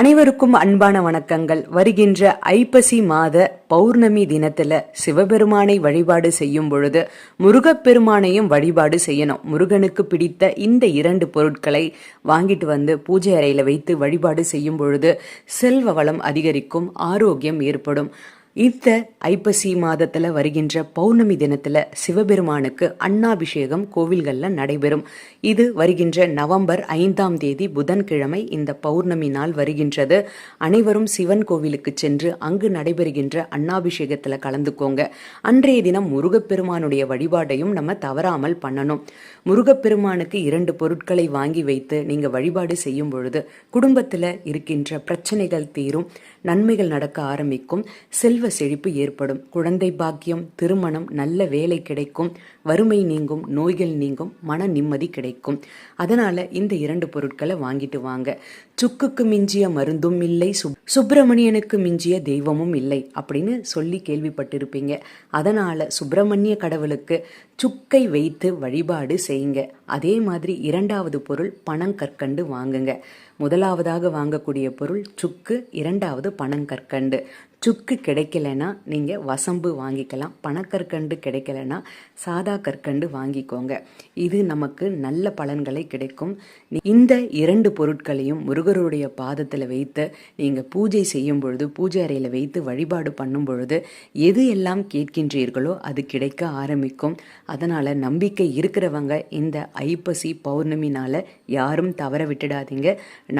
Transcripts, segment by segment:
அனைவருக்கும் அன்பான வணக்கங்கள். வருகின்ற ஐப்பசி மாத பௌர்ணமி தினத்துல சிவபெருமானை வழிபாடு செய்யும் பொழுது முருகப்பெருமானையும் வழிபாடு செய்யணும். முருகனுக்கு பிடித்த இந்த இரண்டு பொருட்களை வாங்கிட்டு வந்து பூஜை அறையில வைத்து வழிபாடு செய்யும் பொழுது செல்வ வளம் அதிகரிக்கும் ஆரோக்கியம் ஏற்படும். இந்த ஐப்பசி மாதத்துல வருகின்ற பௌர்ணமி தினத்துல சிவபெருமானுக்கு அன்னாபிஷேகம் கோவில்கள்ல நடைபெறும். இது வருகின்ற நவம்பர் ஐந்தாம் தேதி புதன்கிழமை இந்த பௌர்ணமி நாள் வருகின்றது. அனைவரும் சிவன் கோவிலுக்கு சென்று அங்கு நடைபெறுகின்ற அன்னாபிஷேகத்துல கலந்துக்கோங்க. அன்றைய தினம் முருகப்பெருமானுடைய வழிபாடையும் நம்ம தவறாமல் பண்ணணும். முருகப்பெருமானுக்கு இரண்டு பொருட்களை வாங்கி வைத்து நீங்க வழிபாடு செய்யும் பொழுது குடும்பத்தில் இருக்கின்ற பிரச்சனைகள் தீரும். நன்மைகள் நடக்க ஆரம்பிக்கும். செல்வ செழிப்பு ஏற்படும். குழந்தை பாக்கியம் திருமணம் நல்ல வேலை கிடைக்கும். வறுமை நீங்கும் நோய்கள் நீங்கும் மன நிம்மதி கிடைக்கும். அதனால இந்த இரண்டு பொருட்களை வாங்கிட்டு வாங்க. சுக்குக்கு மிஞ்சிய மருந்தும் இல்லை. சுப் சுப்பிரமணியனுக்கு மிஞ்சிய தெய்வமும் இல்லை அப்படின்னு சொல்லி கேள்விப்பட்டிருப்பீங்க. அதனால சுப்பிரமணிய கடவுளுக்கு சுக்கை வைத்து வழிபாடு செய்யுங்க. அதே மாதிரி இரண்டாவது பொருள் பனங்கற்கண்டு வாங்குங்க. முதலாவதாக வாங்கக்கூடிய பொருள் சுக்கு இரண்டாவது பனங்கற்கண்டு சுக்கு கிடைக்கலனா நீங்கள் வசம்பு வாங்கிக்கலாம் பணக்கற்கண்டு கிடைக்கலனா சாதா கற்கண்டு வாங்கிக்கோங்க. இது நமக்கு நல்ல பலன்களை கிடைக்கும். இந்த இரண்டு பொருட்களையும் முருகருடைய பாதத்தில் வைத்து நீங்கள் பூஜை செய்யும் பொழுது பூஜை அறையில் வைத்து வழிபாடு பண்ணும் பொழுது எது எல்லாம் கேட்கின்றீர்களோ அது கிடைக்க ஆரம்பிக்கும். அதனால் நம்பிக்கை இருக்கிறவங்க இந்த ஐப்பசி பௌர்ணமினால் யாரும் தவற விட்டுடாதீங்க.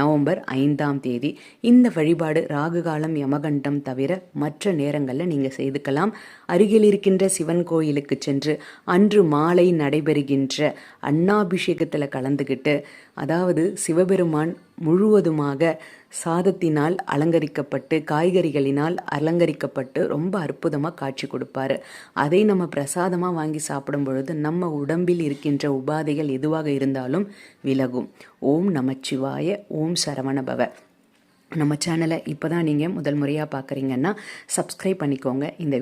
நவம்பர் ஐந்தாம் தேதி. இந்த வழிபாடு ராகு காலம் யமகண்டம் தவிர மற்ற நேரங்களில் நீங்கள் செய்துக்கலாம். அருகில் இருக்கின்ற சிவன் கோயிலுக்கு சென்று அன்று மாலை நடைபெறுகின்ற அன்னாபிஷேகத்தில் கலந்துக்கிட்டு அதாவது சிவபெருமான் முழுவதுமாக சாதத்தினால் அலங்கரிக்கப்பட்டு காய்கறிகளினால் அலங்கரிக்கப்பட்டு ரொம்ப அற்புதமாக காட்சி கொடுப்பாரு. அதை நம்ம பிரசாதமாக வாங்கி சாப்பிடும் பொழுது நம்ம உடம்பில் இருக்கின்ற உபாதைகள் எதுவாக இருந்தாலும் விலகும். ஓம் நமச்சிவாய ஓம் சரவணபவ நம்ம சேனலை இப்போ தான் நீங்கள் முதல் முறையாக பார்க்குறீங்கன்னா சப்ஸ்கிரைப் பண்ணிக்கோங்க. இந்த வீ